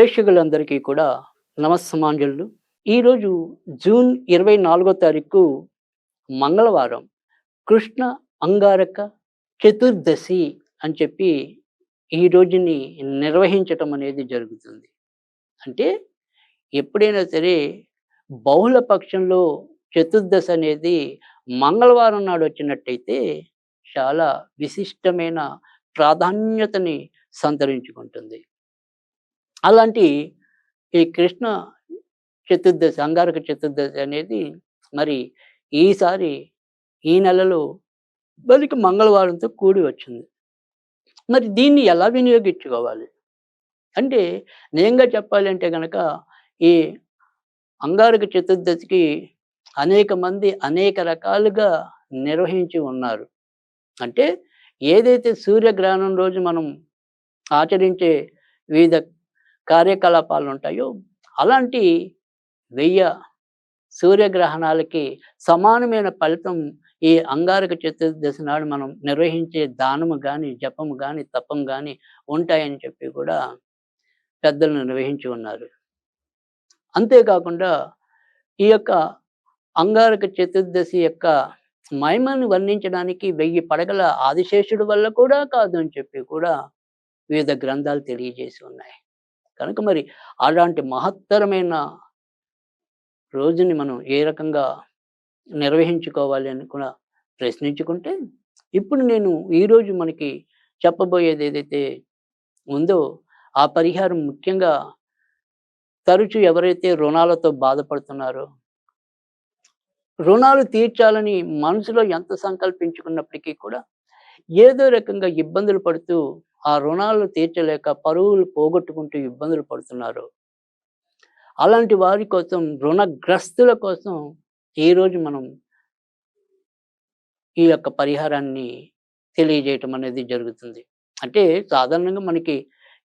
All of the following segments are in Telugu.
ప్రేక్షకులందరికీ కూడా నమస్సమాంజలు. ఈరోజు జూన్ ఇరవై నాలుగో తారీఖు మంగళవారం కృష్ణ అంగారక చతుర్దశి అని చెప్పి ఈ రోజుని నిర్వహించటం అనేది జరుగుతుంది. అంటే ఎప్పుడైనా సరే బహుళ పక్షంలో చతుర్దశి అనేది మంగళవారం నాడు వచ్చినట్టయితే చాలా విశిష్టమైన ప్రాధాన్యతని సంతరించుకుంటుంది. అలాంటి ఈ కృష్ణ చతుర్దశి అంగారక చతుర్దశి అనేది మరి ఈసారి ఈ నెలలో బలికి మంగళవారంతో కూడి వచ్చింది. మరి దీన్ని ఎలా వినియోగించుకోవాలి? అంటే నిజంగా చెప్పాలంటే కనుక ఈ అంగారక చతుర్దశికి అనేక మంది అనేక రకాలుగా నిర్వహించి ఉన్నారు. అంటే ఏదైతే సూర్యగ్రహణం రోజు మనం ఆచరించే వివిధ కార్యకలాపాలు ఉంటాయో అలాంటి వెయ్య సూర్యగ్రహణాలకి సమానమైన ఫలితం ఈ అంగారక చతుర్దశి నాడు మనం నిర్వహించే దానము కానీ జపము కానీ తపం కానీ ఉంటాయని చెప్పి కూడా పెద్దలు నిర్వహించి ఉన్నారు. అంతేకాకుండా ఈ యొక్క అంగారక చతుర్దశి యొక్క మహిమను వర్ణించడానికి వెయ్యి పడగల ఆదిశేషుడు వల్ల కూడా కాదు అని చెప్పి కూడా వివిధ గ్రంథాలు తెలియజేసి ఉన్నాయి. కనుక మరి అలాంటి మహత్తరమైన రోజుని మనం ఏ రకంగా నిర్వహించుకోవాలి అని కూడా ప్రశ్నించుకుంటే ఇప్పుడు నేను ఈరోజు మనకి చెప్పబోయేది ఏదైతే ఉందో ఆ పరిహారం ముఖ్యంగా తరచు ఎవరైతే రుణాలతో బాధపడుతున్నారో రుణాలు తీర్చాలని మనసులో ఎంత సంకల్పించుకున్నప్పటికీ కూడా ఏదో రకంగా ఇబ్బందులు పడుతూ ఆ రుణాలు తీర్చలేక పరువులు పోగొట్టుకుంటూ ఇబ్బందులు పడుతున్నారు. అలాంటి వారి కోసం రుణగ్రస్తుల కోసం ఈరోజు మనం ఈ యొక్క పరిహారాన్ని తెలియజేయటం అనేది జరుగుతుంది. అంటే సాధారణంగా మనకి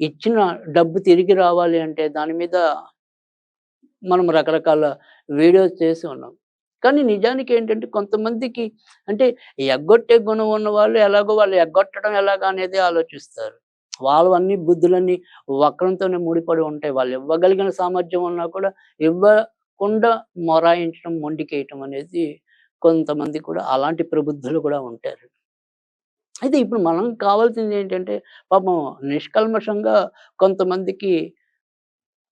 ఇచ్చిన డబ్బు తిరిగి రావాలి అంటే దాని మీద మనం రకరకాల వీడియోస్ చేసి ఉన్నాం. కానీ నిజానికి ఏంటంటే కొంతమందికి అంటే ఎగ్గొట్టే గుణం ఉన్న వాళ్ళు ఎలాగో వాళ్ళు ఎగ్గొట్టడం ఎలాగా అనేది ఆలోచిస్తారు. వాళ్ళు అన్ని బుద్ధులన్నీ వక్రంతోనే ముడిపడి ఉంటాయి. వాళ్ళు ఇవ్వగలిగిన సామర్థ్యం ఉన్నా కూడా ఇవ్వకుండా మొరాయించడం మొండికేయటం అనేది కొంతమంది కూడా అలాంటి ప్రబుద్ధులు కూడా ఉంటారు. అయితే ఇప్పుడు మనం కావాల్సింది ఏంటంటే పాపం నిష్కల్మషంగా కొంతమందికి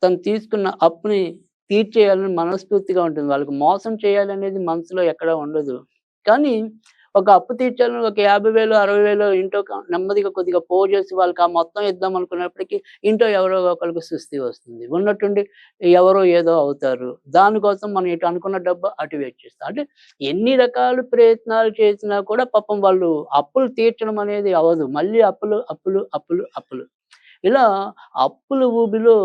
తను తీసుకున్న అప్పుని తీర్చేయాలని మనస్ఫూర్తిగా ఉంటుంది. వాళ్ళకి మోసం చేయాలనేది మనసులో ఎక్కడ ఉండదు. కానీ ఒక అప్పు తీర్చాలని ఒక యాభై వేలు అరవై వేలు ఇంట్లో నెమ్మదిగా కొద్దిగా పో చేసి వాళ్ళకి ఆ మొత్తం ఇద్దాం అనుకున్నప్పటికీ ఇంట్లో ఎవరో ఒకరికి సుస్థి వస్తుంది. ఉన్నట్టుండి ఎవరో ఏదో అవుతారు. దానికోసం మనం ఇటు అనుకున్న డబ్బు అటు వేచిస్తాం అంటే ఎన్ని రకాల ప్రయత్నాలు చేసినా కూడా పాపం వాళ్ళు అప్పులు తీర్చడం అనేది అవ్వదు మళ్ళీ అప్పులు అప్పులు అప్పులు అప్పులు. ఇలా అప్పుల ఊబిలో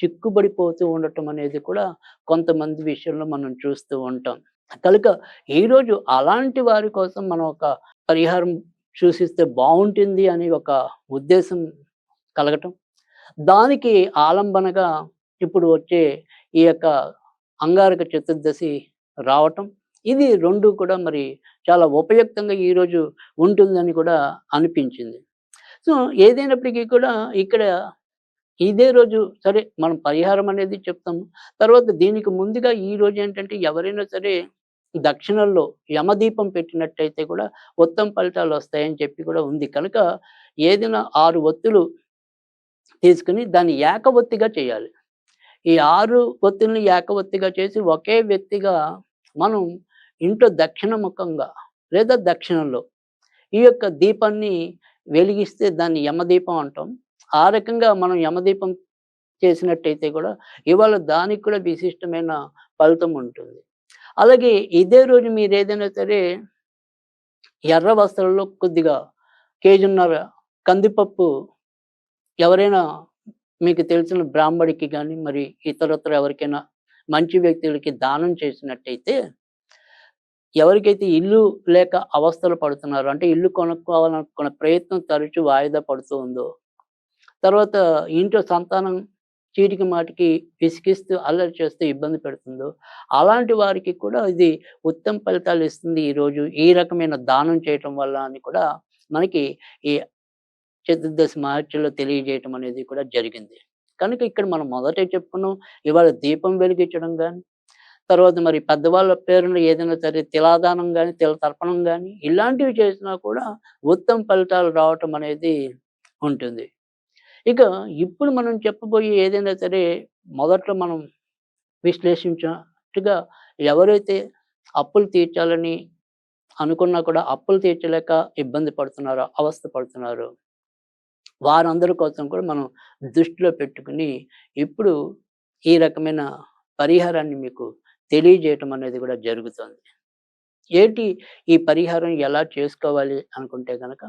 చిక్కుబడిపోతూ ఉండటం అనేది కూడా కొంతమంది విషయంలో మనం చూస్తూ ఉంటాం. కనుక ఈరోజు అలాంటి వారి కోసం మనం ఒక పరిహారం సూచిస్తే బాగుంటుంది అని ఒక ఉద్దేశం కలగటం దానికి ఆలంబనగా ఇప్పుడు వచ్చే ఈ యొక్క అంగారక చతుర్దశి రావటం ఇది రెండు కూడా మరి చాలా ఉపయుక్తంగా ఈరోజు ఉంటుందని కూడా అనిపించింది. సో ఏదైనప్పటికీ కూడా ఇక్కడ ఇదే రోజు సరే మనం పరిహారం అనేది చెప్తాము. తర్వాత దీనికి ముందుగా ఈ రోజు ఏంటంటే ఎవరైనా సరే దక్షిణంలో యమదీపం పెట్టినట్టయితే కూడా ఉత్తమ ఫలితాలు వస్తాయని చెప్పి కూడా ఉంది. కనుక ఏదైనా ఆరు ఒత్తులు తీసుకుని దాన్ని ఏకవత్తిగా చేయాలి. ఈ ఆరు ఒత్తుల్ని ఏకవత్తిగా చేసి ఒకే వ్యక్తిగా మనం ఇంట్లో దక్షిణముఖంగా లేదా దక్షిణంలో ఈ యొక్క దీపాన్ని వెలిగిస్తే దాన్ని యమదీపం అంటాం. ఆ రకంగా మనం యమదీపం చేసినట్టయితే కూడా ఇవాళ దానికి కూడా విశిష్టమైన ఫలితం ఉంటుంది. అలాగే ఇదే రోజు మీరు ఏదైనా సరే ఎర్ర వస్త్రంలో కొద్దిగా కేజీన్నర కందిపప్పు ఎవరైనా మీకు తెలిసిన బ్రాహ్మడికి కానీ మరి ఇతరత్ర ఎవరికైనా మంచి వ్యక్తులకి దానం చేసినట్టయితే ఎవరికైతే ఇల్లు లేక అవస్థలు పడుతున్నారో అంటే ఇల్లు కొనుక్కోవాలనుకున్న ప్రయత్నం తరచు వాయిదా పడుతూ ఉందో తర్వాత ఇంట్లో సంతానం చీటికి మాటికి విసిగిస్తూ అల్లరి చేస్తూ ఇబ్బంది పెడుతుందో అలాంటి వారికి కూడా ఇది ఉత్తమ ఫలితాలు ఇస్తుంది ఈరోజు ఈ రకమైన దానం చేయటం వల్ల అని కూడా మనకి ఈ చతుర్దశ మహర్షిలో తెలియజేయటం అనేది కూడా జరిగింది. కనుక ఇక్కడ మనం మొదటే చెప్పుకున్నాం ఇవాళ దీపం వెలిగించడం కానీ తర్వాత మరి పెద్దవాళ్ళ పేరున ఏదైనా సరే తిలాదానం కానీ తిల తర్పణం కానీ ఇలాంటివి చేసినా కూడా ఉత్తమ ఫలితాలు రావటం అనేది ఉంటుంది. ఇక ఇప్పుడు మనం చెప్పబోయే ఏదైనా సరే మొదట్లో మనం విశ్లేషించినట్టుగా ఎవరైతే అప్పులు తీర్చాలని అనుకున్నా కూడా అప్పులు తీర్చలేక ఇబ్బంది పడుతున్నారో అవస్థ పడుతున్నారో వారందరి కోసం కూడా మనం దృష్టిలో పెట్టుకుని ఇప్పుడు ఈ రకమైన పరిహారాన్ని మీకు తెలియజేయటం అనేది కూడా జరుగుతుంది. ఏంటి ఈ పరిహారం ఎలా చేసుకోవాలి అనుకుంటే కనుక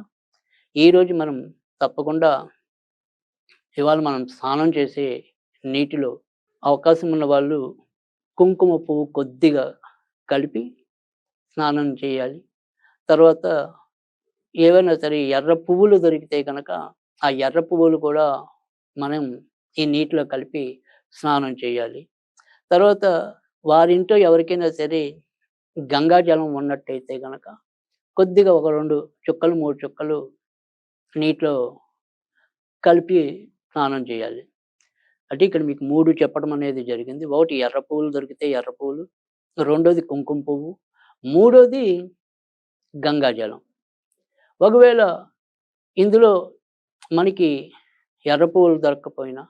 ఈరోజు మనం తప్పకుండా ఇవాళ మనం స్నానం చేసే నీటిలో అవకాశం ఉన్న వాళ్ళు కుంకుమ పువ్వు కొద్దిగా కలిపి స్నానం చేయాలి. తర్వాత ఏవైనా సరే ఎర్ర పువ్వులు దొరికితే కనుక ఆ ఎర్ర పువ్వులు కూడా మనం ఈ నీటిలో కలిపి స్నానం చేయాలి. తర్వాత వారింట్లో ఎవరికైనా సరే గంగా జలం ఉన్నట్టయితే కనుక కొద్దిగా ఒక రెండు చుక్కలు మూడు చుక్కలు నీటిలో కలిపి స్నానం చేయాలి. అంటే ఇక్కడ మీకు మూడు చెప్పడం అనేది జరిగింది. ఒకటి ఎర్ర పువ్వులు దొరికితే ఎర్ర పువ్వులు రెండోది కుంకుమ పువ్వు మూడోది గంగాజలం ఒకవేళ ఇందులో మనకి ఎర్ర పువ్వులు దొరకకపోయినా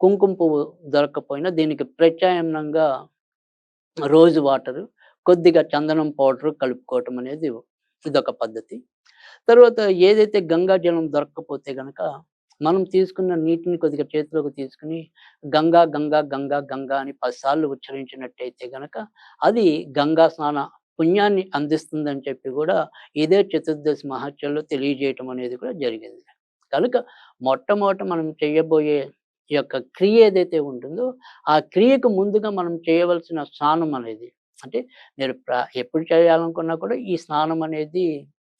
కుంకుమ పువ్వు దొరకకపోయినా దీనికి ప్రత్యామ్నంగా రోజు వాటరు కొద్దిగా చందనం పౌడర్ కలుపుకోవటం అనేది ఇదొక పద్ధతి. తర్వాత ఏదైతే గంగాజలం దొరకకపోతే కనుక మనం తీసుకున్న నీటిని కొద్దిగా చేతిలోకి తీసుకుని గంగా గంగా గంగా గంగా అని పదిసార్లు ఉచ్చరించినట్టయితే గనక అది గంగా స్నాన పుణ్యాన్ని అందిస్తుందని చెప్పి కూడా ఇదే చతుర్దశి మహత్యంలో తెలియజేయటం అనేది కూడా జరిగింది. కనుక మొట్టమొదట మనం చేయబోయే ఈ యొక్క క్రియ ఏదైతే ఉంటుందో ఆ క్రియకు ముందుగా మనం చేయవలసిన స్నానం అనేది అంటే మీరు ప్ర- ఎప్పుడు చేయాలనుకున్నా కూడా ఈ స్నానం అనేది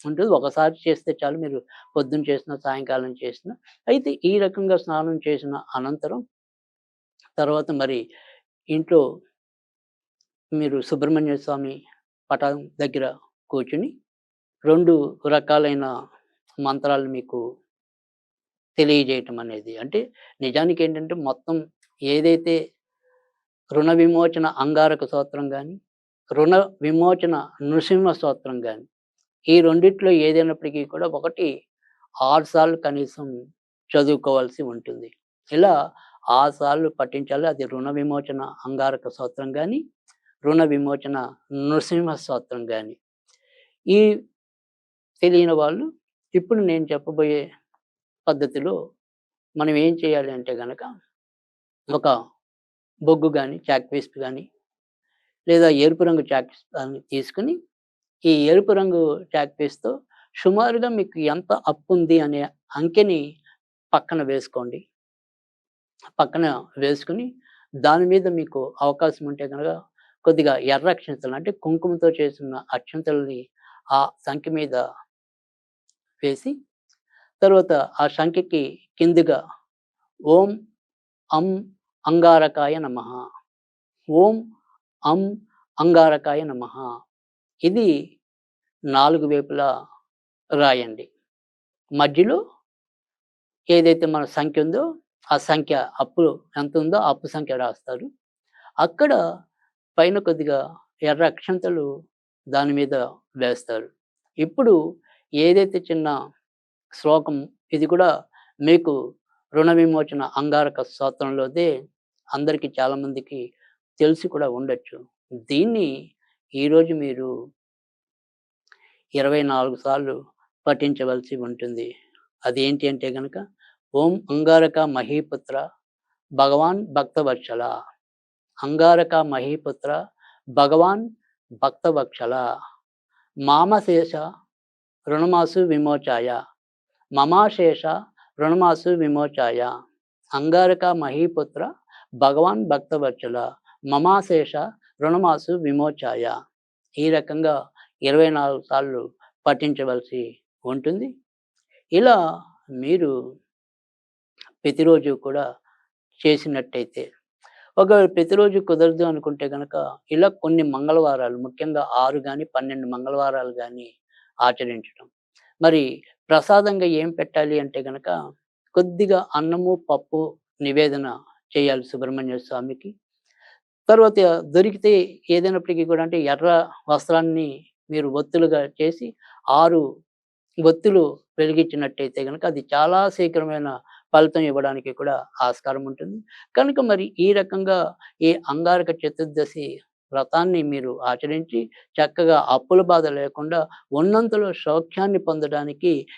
ఉంటుంది. ఒకసారి చేస్తే చాలు. మీరు పొద్దున్న చేసిన సాయంకాలం చేసిన. అయితే ఈ రకంగా స్నానం చేసిన అనంతరం తర్వాత మరి ఇంట్లో మీరు సుబ్రహ్మణ్య స్వామి పటం దగ్గర కూర్చుని రెండు రకాలైన మంత్రాలు మీకు తెలియజేయటం అనేది అంటే నిజానికి ఏంటంటే మొత్తం ఏదైతే రుణ విమోచన అంగారక స్తోత్రం కానీ రుణ విమోచన నృసింహ స్తోత్రం కానీ ఈ రెండిట్లో ఏదైనప్పటికీ కూడా ఒకటి ఆరు సార్లు కనీసం చదువుకోవాల్సి ఉంటుంది. ఇలా ఆరు సార్లు పఠించాలి అది రుణ విమోచన అంగారక స్తోత్రం కానీ రుణ విమోచన నృసింహ స్తోత్రం కానీ ఈ తెలియని వాళ్ళు ఇప్పుడు నేను చెప్పబోయే పద్ధతిలో మనం ఏం చేయాలి అంటే గనక ఒక బొగ్గు కానీ చాక్ పీస్ కానీ లేదా ఎరుపు రంగు చాక్ పీస్ కానీ తీసుకుని ఈ ఎరుపు రంగు ట్యాక్ పీస్తో సుమారుగా మీకు ఎంత అప్పు ఉంది అనే అంకెని పక్కన వేసుకోండి. పక్కన వేసుకుని దాని మీద మీకు అవకాశం ఉంటే కనుక కొద్దిగా ఎర్ర అక్షంతలు అంటే కుంకుమతో చేసిన అక్షంతలని ఆ సంఖ్య మీద వేసి తర్వాత ఆ సంఖ్యకి కిందిగా ఓం అం అంగారకాయ నమ. ఓం అం అంగారకాయ నమ. ఇది నాలుగు వైపులా రాయండి. మధ్యలో ఏదైతే మన సంఖ్య ఉందో ఆ సంఖ్య అప్పు ఎంత ఉందో అప్పు సంఖ్య రాస్తారు. అక్కడ పైన కొద్దిగా ఎర్ర అక్షంతలు దాని మీద వేస్తారు. ఇప్పుడు ఏదైతే చిన్న శ్లోకం ఇది కూడా మీకు రుణ విమోచన అంగారక స్తోత్రంలోదే అందరికీ చాలా మందికి తెలిసి కూడా ఉండొచ్చు. దీన్ని ఈరోజు మీరు ఇరవై నాలుగు సార్లు పఠించవలసి ఉంటుంది. అదేంటి అంటే కనుక ఓం అంగారక మహీపుత్ర భగవాన్ భక్తవత్సల. అంగారక మహీపుత్ర భగవాన్ భక్తవత్సల. మామశేష రుణమాసు విమోచాయ. మమాశేష రుణమాసు విమోచాయ. అంగారక మహీపుత్ర భగవాన్ భక్తవత్సల. మమాశేష రుణమాసు విమోచాయ. ఈ రకంగా ఇరవై నాలుగు సార్లు పఠించవలసి ఉంటుంది. ఇలా మీరు ప్రతిరోజు కూడా చేసినట్టయితే ఒకవేళ ప్రతిరోజు కుదరదు అనుకుంటే కనుక ఇలా కొన్ని మంగళవారాలు ముఖ్యంగా ఆరు కానీ పన్నెండు మంగళవారాలు కానీ ఆచరించడం మరి ప్రసాదంగా ఏం పెట్టాలి అంటే కనుక కొద్దిగా అన్నము పప్పు నివేదన చేయాలి సుబ్రహ్మణ్య స్వామికి. తర్వాత దొరికితే ఏదైనప్పటికీ కూడా అంటే ఎర్ర వస్త్రాన్ని మీరు ఒత్తులుగా చేసి ఆరు ఒత్తులు వెలిగించినట్టయితే కనుక అది చాలా శీఘ్రమైన ఫలితం ఇవ్వడానికి కూడా ఆస్కారం ఉంటుంది. కనుక మరి ఈ రకంగా ఈ అంగారక చతుర్దశి వ్రతాన్ని మీరు ఆచరించి చక్కగా అప్పుల బాధ లేకుండా ఉన్నంతలో సౌఖ్యాన్ని పొందడానికి